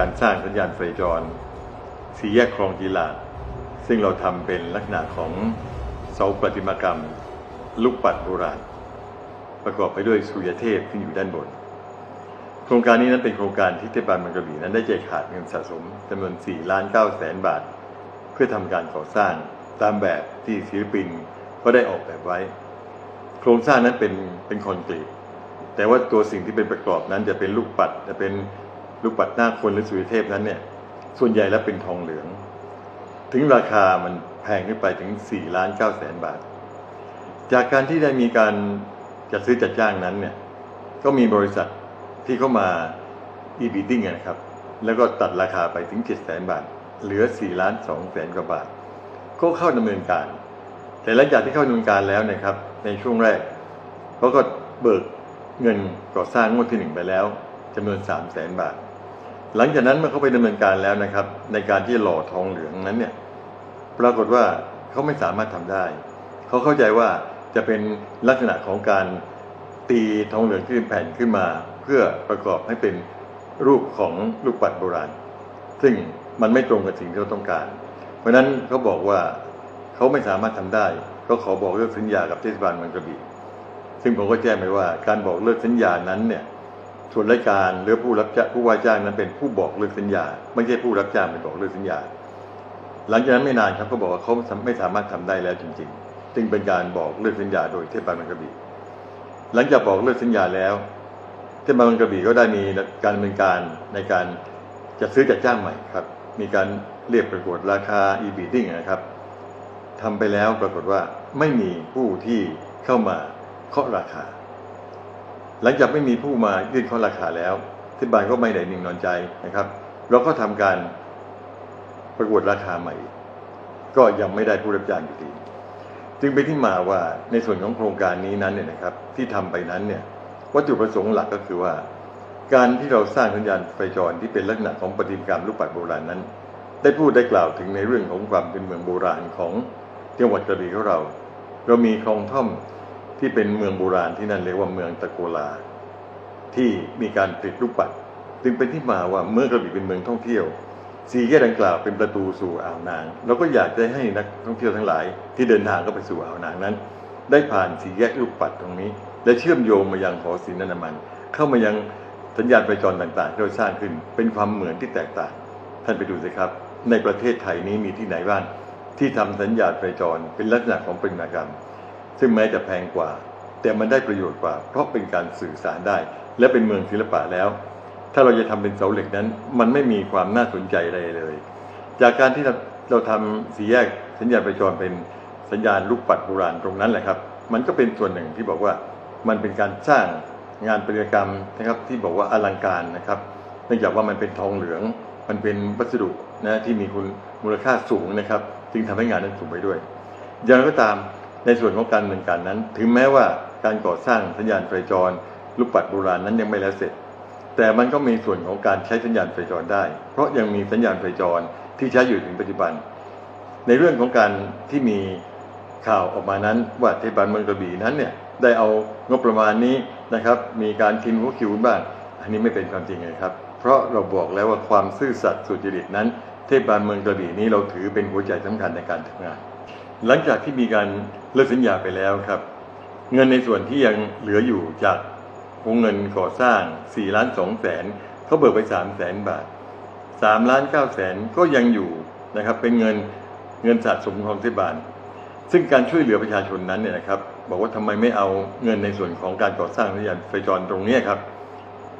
การสร้างสัญญาณไฟจรสี่แยกคลองกีฬาดซึ่งเราทำเป็นลักษณะของเสาประติมากรรม ลูกปัดโบราณ ประกอบไปด้วยสุยเทพที่อยู่ด้านบน โครงการนี้นั้นเป็นโครงการที่เทศบาลเมืองกระบี่นั้นได้ใจขาดเงินสะสมจำนวน4ล้าน9แสนบาท เพื่อทำการก่อสร้างตามแบบที่ศิลปินก็ได้ออกแบบไว้ โครงสร้างนั้นเป็นเป็นคอนกรีตแต่ว่าตัวสิ่งที่เป็นประกอบนั้นจะเป็นลูกปัดจะเป็น ลูกปัดหน้าคนหรือสุริเทพนั้นเนี่ย ส่วนใหญ่แล้วเป็นทองเหลือง ถึงราคามันแพงขึ้นไปถึง4ล้าน9แสนบาท จากการที่ได้มีการจัดซื้อจัดจ้างนั้นเนี่ย ก็มีบริษัทที่เข้ามา e-bidding นะครับ แล้วก็ตัดราคาไปถึง7 0 0 0 0 0บาท เหลือ4ล้าน2แสนกว่าบาท ก็เข้าดำเนินการ แต่หลังจากที่เข้าดำเนินการแล้วนะครับ ในช่วงแรกเขาก็เบิกเงินก่อสร้างงวดที่หนึ่งไปแล้วจำนวน3 0 0แสนบาท หลังจากนั้นเมื่อเขาไปดำเนินการแล้วนะครับ ในการที่หล่อทองเหลืองนั้นเนี่ยปรากฏว่าเขาไม่สามารถทำได้ เขาเข้าใจว่าจะเป็นลักษณะของการตีทองเหลืองขึ้นแผ่นขึ้นมา เพื่อประกอบให้เป็นรูปของลูกปัดโบราณ ซึ่งมันไม่ตรงกับสิ่งที่เขาต้องการ เพราะฉะนั้นเขาบอกว่าเขาไม่สามารถทำได้ ก็ขอบอกเลิกสัญญากับเทศบาลเมืองกระบี่ซึ่งผมก็แจ้งไปว่าการบอกเลิกสัญญานั้นเนี่ย ส่วนรายการหรือผู้รับจ้างผู้ว่าจ้างนั้นเป็นผู้บอกเลิกสัญญา ไม่ใช่ผู้รับจ้างเป็นบอกเลิกสัญญา หลังจากนั้นไม่นานครับก็บอกว่าเขาไม่สามารถทำได้แล้วจริง ๆ จึงเป็นการบอกเลิกสัญญาโดยเทศบาลมืองกระบีหลังจากบอกเลิกสัญญาแล้ว เทศบาลมืองกระบีก็ได้มีการดำเนินการในการจัดซื้อจัดจ้างใหม่ครับ มีการเรียกประกวดราคา e-bidding นะครับทำไปแล้วปรากฏว่าไม่มีผู้ที่เข้ามาเคาะราคา หลังจากไม่มีผู้มายื่นเคาะราคาแล้วเทศบาลก็ไม่ได้นิ่งนอนใจนะครับ เราก็ทำการประกวดราคาใหม่ ก็ยังไม่ได้ผู้รับจ้างอยู่ดี จึงเป็นที่มาว่าในส่วนของโครงการนี้นั้นเนี่ยนะครับ ที่ทำไปนั้นเนี่ยวัตถุประสงค์หลักก็คือว่า การที่เราสร้างสัญญาณไฟจรที่เป็นลักษณะของปฏิมกรรมรูปปัดโบราณนั้น ได้พูดได้กล่าวถึงในเรื่องของความเป็นเมืองโบราณของจังหวัดกระบี่ของเรา เรามีคลองท่อม ที่เป็นเมืองโบราณที่นั่นเรียกว่าเมืองตะโกลา ที่มีการติดลูกปัด จึงเป็นที่มาว่าเมืองกระบี่เป็นเมืองท่องเที่ยวสี่แยกดังกล่าวเป็นประตูสู่อ่าวนางเราก็อยากจะให้นักท่องเที่ยวทั้งหลาย ที่เดินทางเข้าไปสู่อ่าวนางนั้น ได้ผ่านสี่แยกลูกปัดตรงนี้ และเชื่อมโยงมายังหอศิลป์นามัน เข้ามายังสัญญาณไฟจรต่างๆที่เราสร้างขึ้นเป็นความเหมือนที่แตกต่าง ท่านไปดูสิครับ ในประเทศไทยนี้มีที่ไหนบ้างที่ทำสัญญาณไฟจรเป็นลักษณะของปริมากรรม ซึ่งแม้จะแพงกว่า แต่มันได้ประโยชน์กว่า เพราะเป็นการสื่อสารได้ และเป็นเมืองศิลปะแล้ว ถ้าเราจะทำเป็นเสาเหล็กนั้น มันไม่มีความน่าสนใจอะไรเลย จากการที่เราเราทำสี่แยกสัญญาณไฟจรเป็นสัญญาณลูกปัดโบราณตรงนั้นแหละครับ มันก็เป็นส่วนหนึ่งที่บอกว่ามันเป็นการสร้างงานประติกรรมนะครับที่บอกว่าอลังการนะครับ เนื่องจากว่ามันเป็นทองเหลือง มันเป็นวัสดุนะที่มีคุณมูลค่าสูงนะครับ จึงทำให้งานนั้นสูงไปด้วย อย่างไรก็ตาม ในส่วนของการดำเนินการนั้น ถึงแม้ว่าการก่อสร้างสัญญาณไฟจรลูกปัดโบราณนั้นยังไม่แล้วเสร็จ แต่มันก็มีส่วนของการใช้สัญญาณไฟจรได้ เพราะยังมีสัญญาณไฟจรที่ใช้อยู่ถึงปัจจุบัน ในเรื่องของการที่มีข่าวออกมานั้นว่าเทศบาลเมืองกระบี่นั้นเนี่ยได้เอางบประมาณนี้นะครับมีการคินหัวคิวบ้าง อันนี้ไม่เป็นความจริงเลยครับ เพราะเราบอกแล้วว่าความซื่อสัตย์สุจริตนั้น เทศบาลเมืองกระบี่นี้เราถือเป็นหัวใจสำคัญในการทำงาน หลังจากที่มีการเลิกสัญญาไปแล้วครับ เงินในส่วนที่ยังเหลืออยู่จากวงเงินก่อสร้าง4ล้าน2แสนเขาเบิกไป3แสนบาท3ล้าน9แสนก็ยังอยู่นะครับเป็นเงินเงินสะสมของเทศบาล ซึ่งการช่วยเหลือประชาชนนั้นเนี่ยนะครับ บอกว่าทำไมไม่เอาเงินในส่วนของการก่อสร้างสัญญาณไฟจรตรงนี้ครับ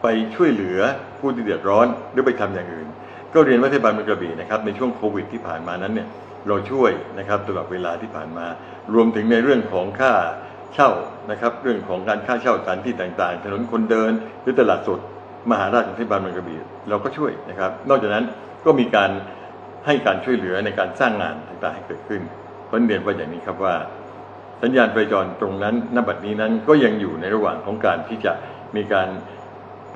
ไปช่วยเหลือผู้ที่เดือดร้อนหรือไปทำอย่างอื่น ก็เรียนว่าเทศบาลเมืองกระบี่นะครับในช่วงโควิดที่ผ่านมานั้นเนี่ยเราช่วยนะครับตลอดเวลาที่ผ่านมา รวมถึงในเรื่องของค่าเช่านะครับ เรื่องของการค่าเช่าสถานที่ต่างๆ ถนนคนเดินหรือตลาดสดมหาราชของเทศบาลเมืองกระบี่เราก็ช่วยนะครับ นอกจากนั้นก็มีการให้การช่วยเหลือในการสร้างงานต่างๆให้เกิดขึ้นเพราะเรียนว่าอย่างนี้ครับว่า สัญญาณไฟจรตรงนั้นณบัดนี้นั้นก็ยังอยู่ในระหว่างของการที่จะมีการ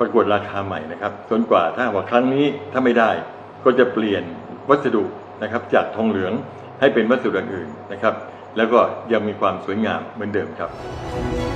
ประกวดราคาใหม่นะครับจนกว่าถ้าว่าครั้งนี้ถ้าไม่ได้ก็จะเปลี่ยนวัสดุนะครับจากทองเหลืองให้เป็นวัสดุอื่นนะครับ แล้วก็ยังมีความสวยงามเหมือนเดิมครับ